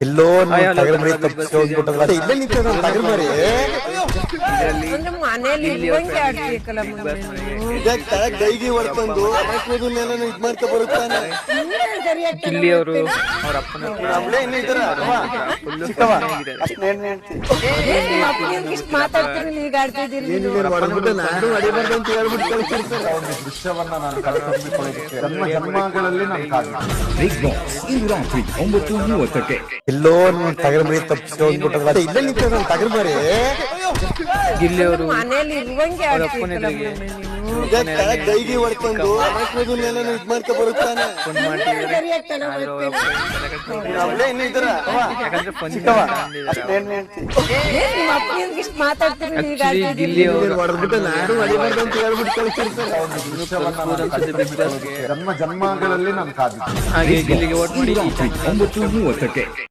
ಎಲ್ಲೋ ಮರಿ ತಪ್ಪಿಸಿ ಹೋಗ್ಬಿಟ್ಟಲ್ಲ ಇಲ್ಲೇ ನಿಂತ ತಗರ ಮರಿ ಅಂದ್ರೆ ಮನೇಲಿ ಹೊಡ್ಕೊಂಡು ಕೂದಲ್ನೆಲ್ಲ ಇದ್ ಮಾಡ್ತಾ ಬರುತ್ತಾನೆ ಗಿಲ್ಲಿ ಅವರು ಅವ್ರ ಅಪ್ಪನ ಆಡ್ತಿದ್ದೀರಿ ನೀನ್ ನೀವು ತಗರ್ಬರಿ ತಪ್ಪಿಸ್ಕೊಂಡ್ಬಿಟ್ಟು ದೃಶ್ಯವನ್ನ ಇಲ್ಲೇ ನಿಂತ ತಗರ್ಬರಿ ಗಿಲ್ಲಿ ಅವರು ಮನೇಲಿ ಇರುವಂಗೆ ಅಪ್ಪನ ಎದುರಿಗೆ ಹೊಡ್ಕೊಂಡು ಇದ್ ಮಾಡ್ಕೊ ಬರುತ್ತಾನೆ. ಗಿಲ್ಲಿ ಅವರು. ಒಂದು ಜನ್ಮ ಜನ್ಮಗಳಲ್ಲಿ ನಾನು ಕಾದಿದ್ದೆ ಹಾಗೆ ಗಿಲ್ಲಿಗೆ ಓಟ್ ಮಾಡಿ ಒಂಬತ್ತು ಮೂವತ್ತಕ್ಕೆ.